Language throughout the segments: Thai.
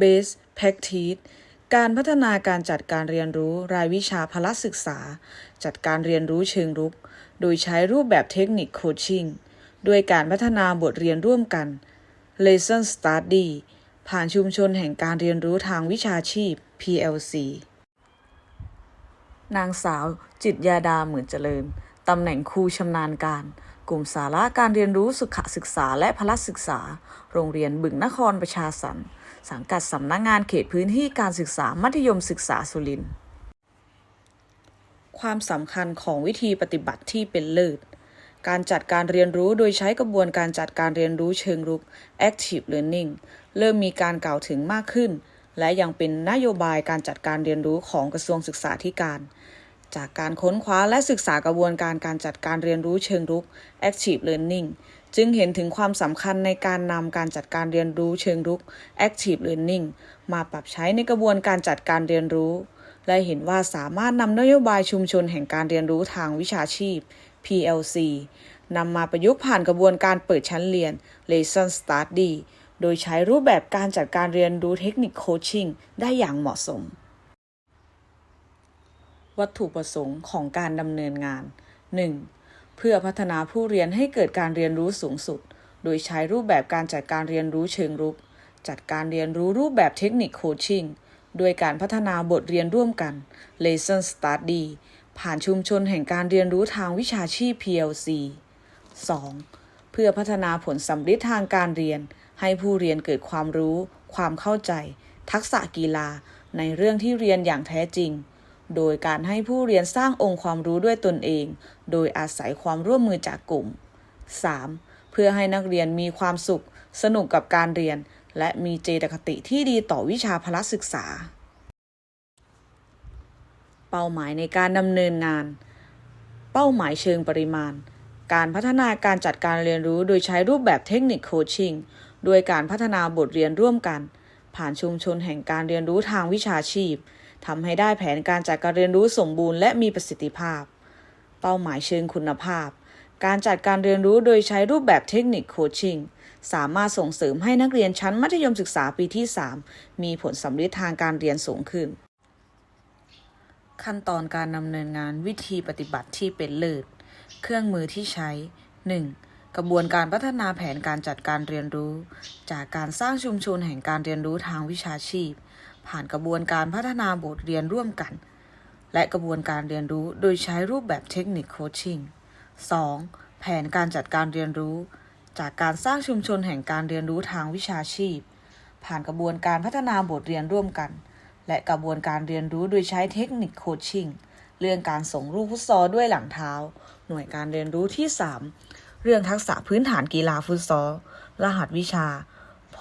Base Practice การพัฒนาการจัดการเรียนรู้รายวิชาพละศึกษา จัดการเรียนรู้เชิงรุก โดยใช้รูปแบบเทคนิคโคชชิ่งด้วยการพัฒนาบทเรียนร่วมกัน Lesson Study ผ่านชุมชนแห่งการเรียนรู้ทางวิชาชีพ PLC นางสาวจิตยาดาเหมือนเจริญ ตำแหน่งครูชำนาญการ กลุ่มสาระการเรียนรู้สุขศึกษาและพละศึกษา โรงเรียนบึงนครประชาสรรค์ สังกัดสำนักงงานเขตพื้นที่การศึกษามัธยมศึกษาสุรินทร์ความสำคัญของวิธีปฏิบัติที่เป็นเลิศ การจัดการเรียนรู้โดยใช้กระบวนการจัดการเรียนรู้เชิงรุก active learning เริ่มมีการกล่าวถึงมากขึ้น และยังเป็นนโยบายการจัดการเรียนรู้ของกระทรวงศึกษาธิการ จากการค้นคว้าและศึกษากระบวนการการจัดการเรียนรู้เชิงรุก active learning จึงเห็นถึงความสำคัญในการนำการจัดการเรียนรู้เชิงรุก active learning มาปรับใช้ในกระบวนการจัดการเรียนรู้ และเห็นว่าสามารถนำนโยบายชุมชนแห่งการเรียนรู้ทางวิชาชีพ PLC นำมาประยุกต์ผ่านกระบวนการเปิดชั้นเรียน Lesson Study โดยใช้รูปแบบการจัดการเรียนรู้เทคนิคโคชชิ่งได้อย่างเหมาะสม วัตถุประสงค์ของการดำเนินงาน 1. เพื่อพัฒนาผู้เรียนให้เกิดการเรียนรู้สูงสุด โดยใช้รูปแบบการจัดการเรียนรู้เชิงรุก จัดการเรียนรู้รูปแบบเทคนิคโคชชิ่งด้วยการพัฒนาบทเรียนร่วมกัน Lesson Study ผ่านชุมชนแห่งการเรียนรู้ทางวิชาชีพ PLC 2. เพื่อพัฒนาผลสำเร็จทางการเรียน ให้ผู้เรียนเกิดความรู้ ความเข้าใจ ทักษะกีฬา ในเรื่องที่เรียนอย่างแท้จริง โดยการให้ผู้เรียนสร้างองค์ความรู้ด้วยตนเอง โดยอาศัยความร่วมมือจากกลุ่ม 3. เพื่อให้นักเรียนมีความสุข สนุกกับการเรียน และมีเจตคติที่ดีต่อวิชาพละศึกษา เป้าหมายในการดำเนินงาน เป้าหมายเชิงปริมาณ การพัฒนาการจัดการเรียนรู้โดยใช้รูปแบบเทคนิคโคชชิ่งโดยการพัฒนาบทเรียนร่วมกัน ผ่านชุมชนแห่งการเรียนรู้ทางวิชาชีพ ทำให้ได้แผนการจัดการเรียนรู้สมบูรณ์และมีประสิทธิภาพ เป้าหมายเชิงคุณภาพ การจัดการเรียนรู้โดยใช้รูปแบบเทคนิคโคชชิ่งสามารถส่งเสริมให้นักเรียนชั้นมัธยมศึกษาปีที่ 3 มีผลสำเร็จทางการเรียนสูงขึ้น ขั้นตอนการดำเนินงานวิธีปฏิบัติที่เป็นเลิศ เครื่องมือที่ใช้ 1. กระบวนการพัฒนาแผนการจัดการเรียนรู้ จากการสร้างชุมชนแห่งการเรียนรู้ทางวิชาชีพ ผ่านกระบวนการพัฒนาบทเรียนร่วมกัน และกระบวนการเรียนรู้โดยใช้รูปแบบเทคนิคโคชชิ่ง 2. แผนการจัดการเรียนรู้ จากการสร้างชุมชนแห่งการเรียนรู้ทางวิชาชีพ ผ่านกระบวนการพัฒนาบทเรียนร่วมกัน และกระบวนการเรียนรู้โดยใช้เทคนิคโคชชิ่งเรื่องการส่งลูกฟุตซอลด้วยหลังเท้า หน่วยการเรียนรู้ที่ 3 เรื่องทักษะพื้นฐานกีฬาฟุตซอล รหัสวิชา พ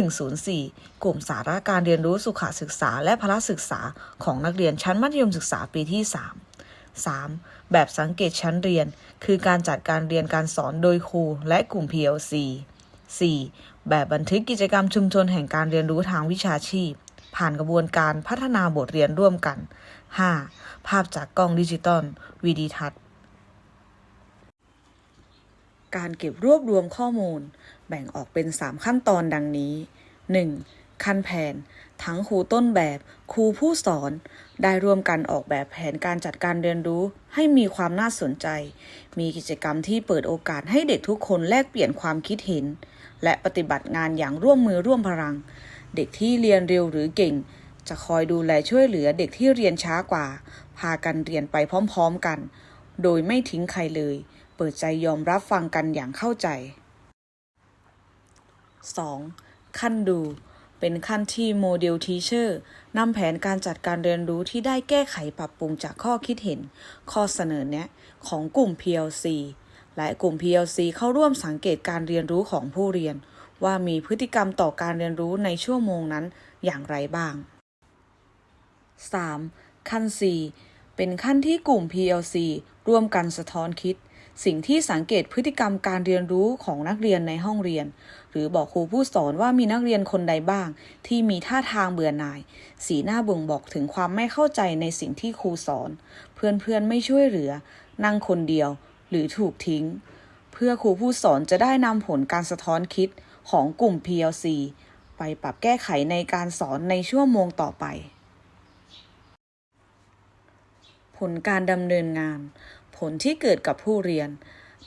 23104 กลุ่มสาระการเรียนรู้สุขศึกษาและพละศึกษาของนักเรียนชั้นมัธยมศึกษาปีที่ 3 3. แบบสังเกตชั้นเรียน คือการจัดการเรียนการสอนโดยครูและกลุ่ม PLC 4. แบบบันทึกกิจกรรมชุมชนแห่งการเรียนรู้ทางวิชาชีพ ผ่านกระบวนการพัฒนาบทเรียนร่วมกัน 5. ภาพจากกล้องดิจิตอลวีดีทัศน์ การเก็บรวบรวมข้อมูล แบ่งออกเป็น 3 ขั้นตอนดังนี้ 1. ขั้นแผน ทั้งครูต้นแบบ ครูผู้สอน ได้ร่วมกันออกแบบแผนการจัดการเรียนรู้ ให้มีความน่าสนใจ มีกิจกรรมที่เปิดโอกาสให้เด็กทุกคนแลกเปลี่ยนความคิดเห็น และปฏิบัติงานอย่างร่วมมือร่วมพลัง เด็กที่เรียนเร็วหรือเก่ง จะคอยดูแลช่วยเหลือเด็กที่เรียนช้ากว่า พากันเรียนไปพร้อมๆกัน โดยไม่ทิ้งใครเลย เปิดใจยอมรับฟังกันอย่างเข้าใจ 2. ขั้นดู เป็นขั้นที่โมเดลทีเชอร์นำแผนการจัดการเรียนรู้ที่ได้แก้ไขปรับปรุงจากข้อคิดเห็น ข้อเสนอแนะของกลุ่ม PLC และกลุ่ม PLC เข้าร่วมสังเกตการเรียนรู้ของผู้เรียน ว่ามีพฤติกรรมต่อการเรียนรู้ในชั่วโมงนั้นอย่างไรบ้าง 3. ขั้น 4 เป็นขั้นที่กลุ่ม PLC ร่วมกันสะท้อนคิด สิ่งที่สังเกตพฤติกรรมการเรียนรู้ของนักเรียนในห้องเรียน หรือบอกครูผู้สอนว่ามีนักเรียนคนใดบ้าง ที่มีท่าทางเบื่อหน่าย สีหน้าบ่งบอกถึงความไม่เข้าใจในสิ่งที่ครูสอน เพื่อนๆไม่ช่วยเหลือ นั่งคนเดียว หรือถูกทิ้ง เพื่อครูผู้สอนจะได้นำผลการสะท้อนคิดของกลุ่ม PLC ไปปรับแก้ไขในการสอนในชั่วโมงต่อไป ผลการดำเนินงาน ผลที่เกิดกับผู้เรียน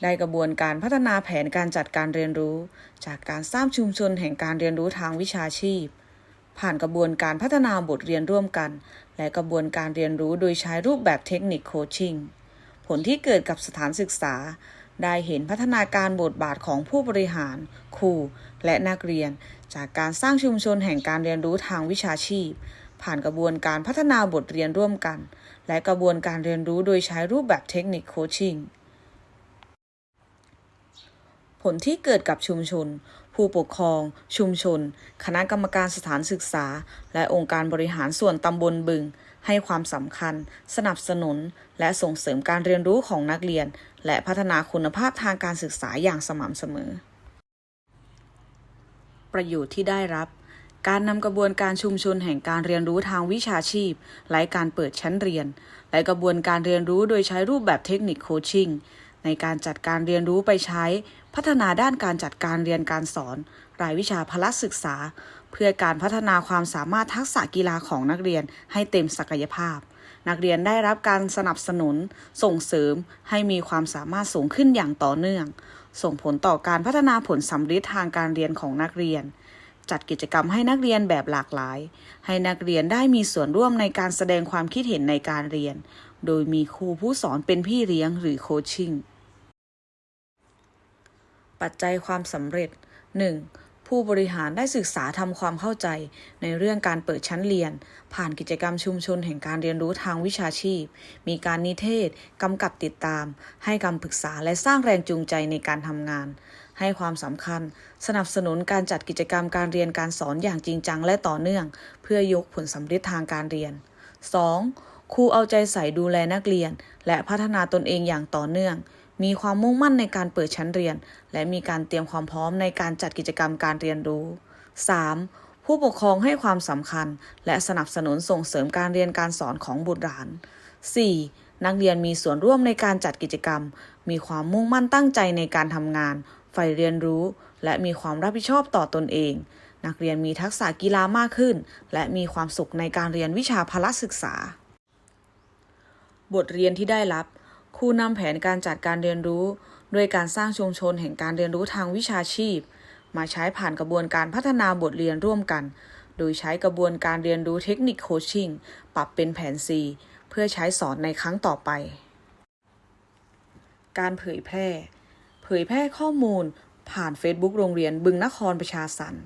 ได้กระบวนการพัฒนาแผนการจัดการเรียนรู้ จากการสร้างชุมชนแห่งการเรียนรู้ทางวิชาชีพ ผ่านกระบวนการพัฒนาบทเรียนร่วมกัน และกระบวนการเรียนรู้โดยใช้รูปแบบเทคนิคโคชชิ่งผลที่เกิดกับสถานศึกษา ได้เห็นพัฒนาการบทบาทของผู้บริหาร ครู และนักเรียน จากการสร้างชุมชนแห่งการเรียนรู้ทางวิชาชีพ ผ่านกระบวนการพัฒนาบทเรียนร่วมกัน และกระบวนการเรียนรู้โดยใช้รูปแบบเทคนิคโคชชิ่งผลที่เกิดกับชุมชน ผู้ปกครอง ชุมชน คณะกรรมการสถานศึกษา และองค์การบริหารส่วนตำบลบึง ให้ความสำคัญ สนับสนุน และส่งเสริมการเรียนรู้ของนักเรียน และพัฒนาคุณภาพทางการศึกษาอย่างสม่ำเสมอ ประโยชน์ที่ได้รับ การนำกระบวนการชุมชนแห่งการเรียนรู้ทางวิชาชีพ และการเปิดชั้นเรียน และกระบวนการเรียนรู้โดยใช้รูปแบบเทคนิคโคชชิ่งในการจัดการเรียนรู้ไปใช้ พัฒนาด้านการจัดการเรียนการสอน รายวิชาพละศึกษา เพื่อการพัฒนาความสามารถทักษะกีฬาของนักเรียนให้เต็มศักยภาพ นักเรียนได้รับการสนับสนุน ส่งเสริมให้มีความสามารถสูงขึ้นอย่างต่อเนื่อง ส่งผลต่อการพัฒนาผลสำเร็จทางการเรียนของนักเรียน จัดกิจกรรมให้นักเรียนแบบหลากหลาย ให้นักเรียนได้มีส่วนร่วมในการแสดงความคิดเห็นในการเรียน โดยมีครูผู้สอนเป็นพี่เลี้ยงหรือโคชชิ่ง ปัจจัยความสำเร็จ 1. ผู้บริหารได้ศึกษาทำความเข้าใจ ในเรื่องการเปิดชั้นเรียน ผ่านกิจกรรมชุมชนแห่งการเรียนรู้ทางวิชาชีพ มีการนิเทศกำกับติดตาม ให้คำปรึกษาและสร้างแรงจูงใจในการทำงาน ให้ความสำคัญ สนับสนุนการจัดกิจกรรมการเรียนการสอนอย่างจริงจังและต่อเนื่อง เพื่อยกผลสำเร็จทางการเรียน 2. ครูเอาใจใส่ดูแลนักเรียน และพัฒนาตนเองอย่างต่อเนื่อง มีความมุ่งมั่นในการเปิดชั้นเรียน และมีการเตรียมความพร้อมในการจัดกิจกรรมการเรียนรู้ 3. ผู้ปกครองให้ความสำคัญ และสนับสนุนส่งเสริมการเรียนการสอนของบุตรหลาน 4. นักเรียนมีส่วนร่วมในการจัดกิจกรรม มีความมุ่งมั่นตั้งใจในการทำงาน ฝ่เรียนรู้ และมีความรับผิดชอบต่อตนเอง นักเรียนมีทักษะกีฬามากขึ้น และมีความสุขในการเรียนวิชาพละศึกษา บทเรียนที่ได้รับครูนำแผนการจัดการเรียนรู้ ด้วยการสร้างชุมชนแห่งการเรียนรู้ทางวิชาชีพ มาใช้ผ่านกระบวนการพัฒนาบทเรียนร่วมกัน โดยใช้กระบวนการเรียนรู้เทคนิคโคชชิ่งปรับเป็นแผน C เพื่อใช้สอนในครั้งต่อไป การเผยแพร่ เผยแพร่ข้อมูลผ่าน Facebook โรงเรียนบึงนครประชาสรรค์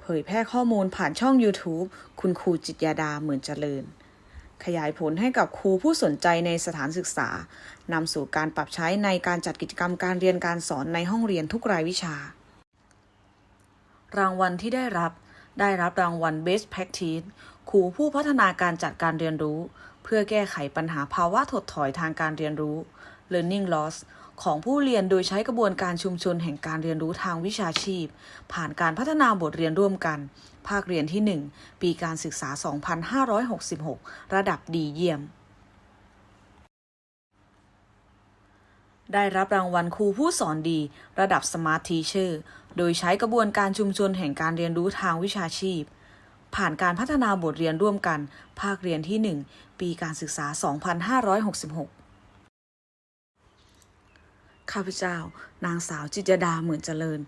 เผยแพร่ข้อมูลผ่านช่อง YouTube คุณครูจิตยาดาเหมือนเจริญ ขยายผลให้กับครูผู้สนใจในสถานศึกษานำสู่การปรับใช้ในการจัดกิจกรรมการเรียนการสอนในห้องเรียนทุกรายวิชา รางวัลที่ได้รับได้รับรางวัล Best Practice ครูผู้พัฒนาการจัดการเรียนรู้ เพื่อแก้ไขปัญหาภาวะถดถอยทางการเรียนรู้ Learning Loss ของผู้เรียนโดยใช้กระบวนการชุมชนแห่งการเรียนรู้ทางวิชาชีพ ผ่านการพัฒนาบทเรียนร่วมกัน ภาคเรียนที่ 1 ปีการศึกษา 2566 ระดับดีเยี่ยม ได้รับรางวัลครูผู้สอนดี ระดับ Smart Teacher โดยใช้กระบวนการชุมชนแห่งการเรียนรู้ทางวิชาชีพ ผ่านการพัฒนาบทเรียนร่วมกัน ภาคเรียนที่ 1 ปีการศึกษา 2566 ข้าพเจ้า นางสาวจิจดาเหมือนเจริญ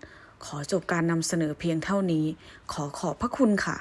ขอจบการนำเสนอเพียงเท่านี้ ขอขอบพระคุณค่ะ